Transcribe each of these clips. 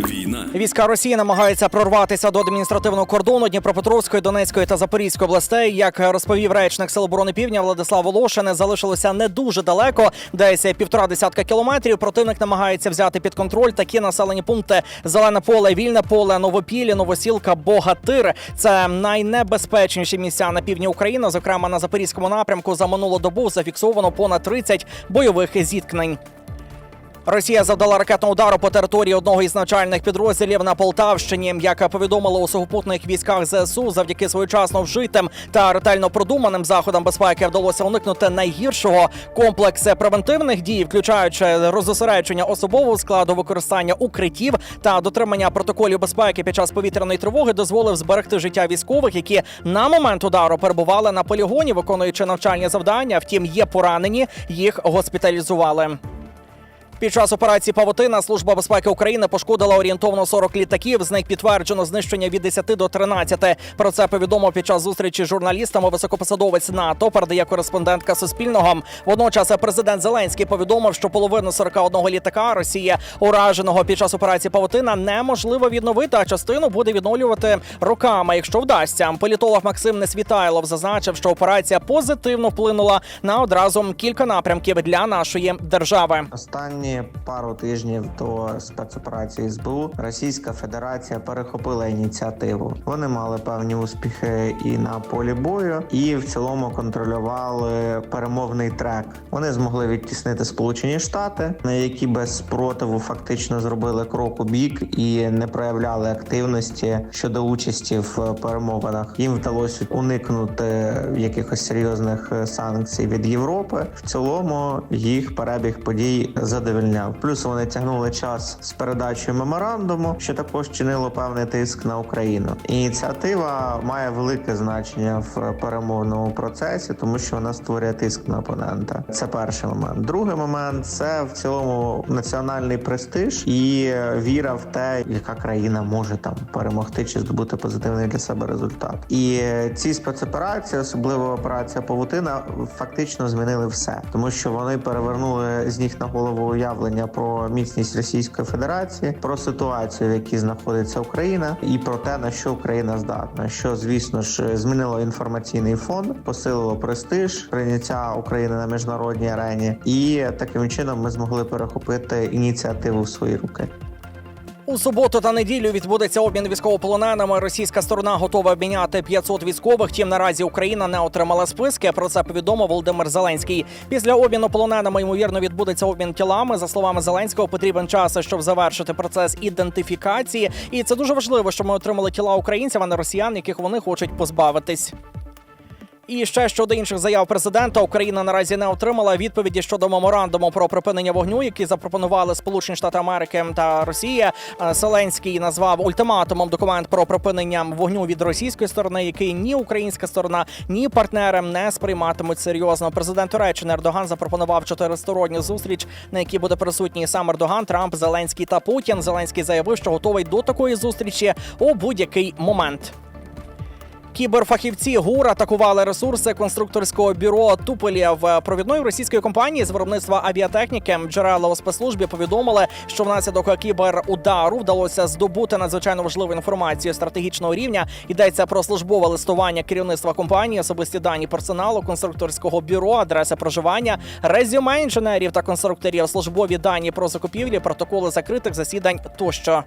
Війна. Війська Росії намагаються прорватися до адміністративного кордону Дніпропетровської, Донецької та Запорізької областей. Як розповів речник Сил оборони Півдня Владислав Волошин, залишилося не дуже далеко, десь півтора десятка кілометрів. Противник намагається взяти під контроль такі населені пункти: Зелене поле, Вільне поле, Новопілі, Новосілка, Богатир. Це найнебезпечніші місця на півдні України. Зокрема, на запорізькому напрямку за минулу добу зафіксовано понад 30 бойових зіткнень. Росія завдала ракетного удару по території одного із навчальних підрозділів на Полтавщині. Як повідомили у сухопутних військах ЗСУ, завдяки своєчасно вжитим та ретельно продуманим заходам безпеки вдалося уникнути найгіршого. Комплекс превентивних дій, включаючи розосередження особового складу, використання укриттів та дотримання протоколів безпеки під час повітряної тривоги, дозволив зберегти життя військових, які на момент удару перебували на полігоні, виконуючи навчальні завдання. Втім, є поранені, їх госпіталізували. Під час операції Павутина Служба безпеки України пошкодила орієнтовно 40 літаків. З них підтверджено знищення від 10 до 13. Про це повідомив під час зустрічі з журналістами високопосадовець НАТО. Передає кореспондентка Суспільного. Водночас президент Зеленський повідомив, що половину 41 літака Росії ураженого під час операції Павутина неможливо відновити, а частину буде відновлювати роками, якщо вдасться. Політолог Максим Несвітайлов зазначив, що операція позитивно вплинула на одразу кілька напрямків для нашої держави. Останні пару тижнів до спецоперації СБУ Російська Федерація перехопила ініціативу. Вони мали певні успіхи і на полі бою, і в цілому контролювали перемовний трек. Вони змогли відтіснити Сполучені Штати, на які без спротиву фактично зробили крок у бік і не проявляли активності щодо участі в перемовинах. Їм вдалося уникнути якихось серйозних санкцій від Європи. В цілому їх перебіг подій задовільняв. Плюс вони тягнули час з передачею меморандуму, що також чинило певний тиск на Україну. Ініціатива має велике значення в перемовному процесі, тому що вона створює тиск на опонента. Це перший момент. Другий момент це в цілому національний престиж і віра в те, яка країна може там перемогти чи здобути позитивний для себе результат. І ці спецоперації, особливо операція Павутина, фактично змінили все, тому що вони перевернули з ніг на голову уявлення про міцність Російської Федерації, про ситуацію, в якій знаходиться Україна, і про те, на що Україна здатна, що звісно ж змінило інформаційний фон, посилило престиж, прийняття України на міжнародній арені, і таким чином ми змогли перехопити ініціативу в свої руки. У суботу та неділю відбудеться обмін військовополоненими. Російська сторона готова обміняти 500 військових. Тім наразі Україна не отримала списки. Про це повідомив Володимир Зеленський. Після обміну полоненими ймовірно відбудеться обмін тілами. За словами Зеленського, потрібен час, щоб завершити процес ідентифікації. І це дуже важливо, щоб ми отримали тіла українців, а не росіян, яких вони хочуть позбавитись. І ще щодо інших заяв президента, Україна наразі не отримала відповіді щодо меморандуму про припинення вогню, який запропонували Сполучені Штати Америки та Росія. Е, Зеленський назвав ультиматумом документ про припинення вогню від російської сторони, який ні українська сторона, ні партнери не сприйматимуть серйозно. Президент Туреччини Ердоган запропонував чотиристоронню зустріч, на якій буде присутній сам Ердоган, Трамп, Зеленський та Путін. Зеленський заявив, що готовий до такої зустрічі у будь-який момент. Кіберфахівці ГУР атакували ресурси конструкторського бюро Тупелів провідної російської компанії з виробництва авіатехніки. Джерела у спецслужбі повідомили, що внаслідок кіберудару вдалося здобути надзвичайно важливу інформацію стратегічного рівня. Йдеться про службове листування керівництва компанії, особисті дані персоналу, конструкторського бюро, адреси проживання, резюме інженерів та конструкторів, службові дані про закупівлі, протоколи закритих засідань тощо.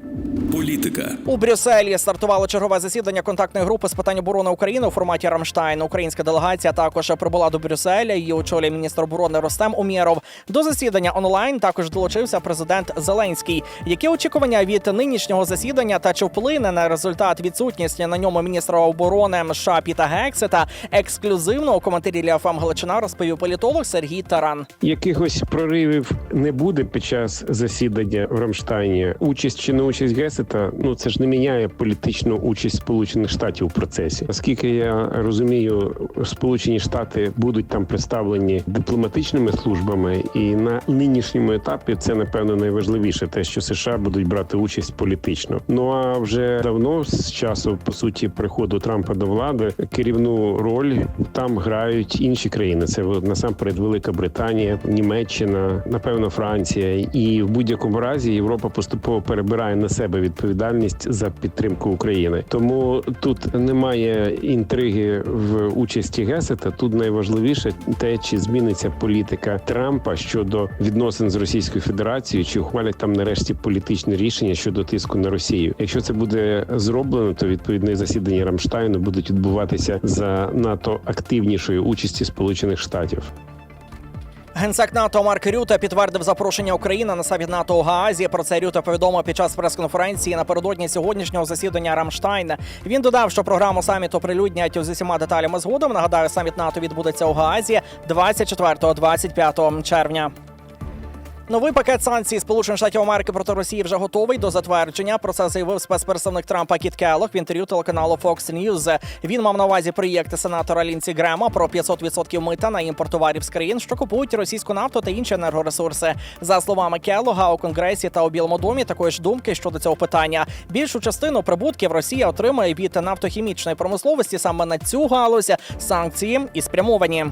Політика. У Брюсселі стартувало чергове засідання контактної групи з питань оборони України у форматі Рамштайн. Українська делегація також прибула до Брюсселя. Її очолює міністр оборони Ростем Умєров. До засідання онлайн також долучився президент Зеленський. Які очікування від нинішнього засідання та чи вплине на результат відсутність на ньому міністра оборони США Піта Гексета? Ексклюзивно у коментарі для ФМ Галичина розповів політолог Сергій Таран. Якихось проривів не буде під час засідання в Рамштайні. Участь чи не участь Гесета, ну це ж не міняє політичну участь Сполучених Штатів у процесі. Наскільки я розумію, Сполучені Штати будуть там представлені дипломатичними службами, і на нинішньому етапі це напевно найважливіше, те, що США будуть брати участь політично. Ну а вже давно з часу по суті приходу Трампа до влади керівну роль там грають інші країни. Це насамперед Велика Британія, Німеччина, напевно, Франція, і в будь-якому разі Європа поступово перебирає на себе відповідальність за підтримку України. Тому тут немає інтриги в участі Гесета. Тут найважливіше те, чи зміниться політика Трампа щодо відносин з Російською Федерацією, чи ухвалять там нарешті політичне рішення щодо тиску на Росію. Якщо це буде зроблено, то відповідне засідання Рамштайну будуть відбуватися за НАТО активнішою участі Сполучених Штатів. Генсек НАТО Марк Рюта підтвердив запрошення України на саміт НАТО у Гаазі. Про це Рюта повідомив під час прес-конференції напередодні сьогоднішнього засідання Рамштайн. Він додав, що програму саміту прилюднять з усіма деталями згодом. Нагадаю, саміт НАТО відбудеться у Гаазі 24-25 червня. Новий пакет санкцій Сполучених Штатів Америки проти Росії вже готовий до затвердження. Про це заявив спецпредставник Трампа Кіт Келлог в інтерв'ю телеканалу Fox News. Він мав на увазі проєкти сенатора Лінці Грема про 500% мита на імпорт товарів з країн, що купують російську нафту та інші енергоресурси. За словами Келлога, у конгресі та у Білому домі такої ж думки щодо цього питання. Більшу частину прибутків Росія отримує від нафтохімічної промисловості саме на цю галузь санкції і спрямовані.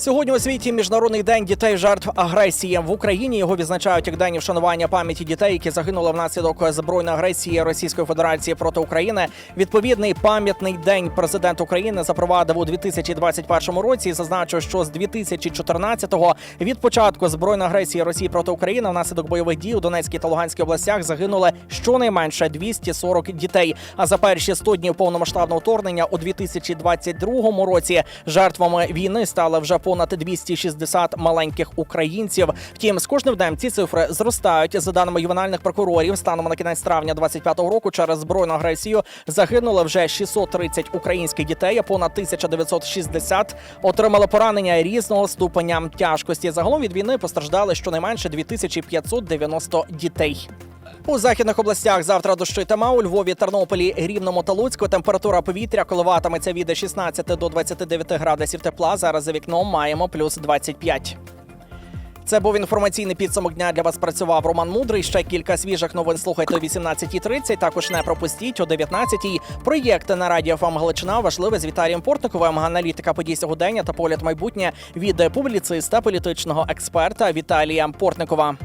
Сьогодні у світі міжнародний день дітей жертв агресії в Україні. Його відзначають як день вшанування пам'яті дітей, які загинули внаслідок збройної агресії Російської Федерації проти України. Відповідний пам'ятний день президент України запровадив у 2021 році. Зазначив, що з 2014-го від початку збройної агресії Росії проти України внаслідок бойових дій у Донецькій та Луганській областях загинули щонайменше 240 дітей. А за перші 100 днів повномасштабного вторгнення у 2022 році жертвами війни стали вже понад 260 маленьких українців. Втім, з кожним днем ці цифри зростають. За даними ювенальних прокурорів, станом на кінець травня 25-го року через збройну агресію загинули вже 630 українських дітей. а Понад 1960 отримали поранення різного ступеня тяжкості. Загалом від війни постраждали щонайменше 2590 дітей. У західних областях завтра дощі тема у Львові, Тернополі, Рівному та Луцьку. Температура повітря коливатиметься від 16 до 29 градусів тепла. Зараз за вікном маємо плюс 25. Це був інформаційний підсумок дня. Для вас працював Роман Мудрий. Ще кілька свіжих новин слухайте о 18.30. Також не пропустіть о 19.00. Проєкти на радіо ФАМ Галичина важливе з Віталієм Портниковим, аналітика подій сьогодення та погляд майбутнє від публіциста політичного експерта Віталія Портникова.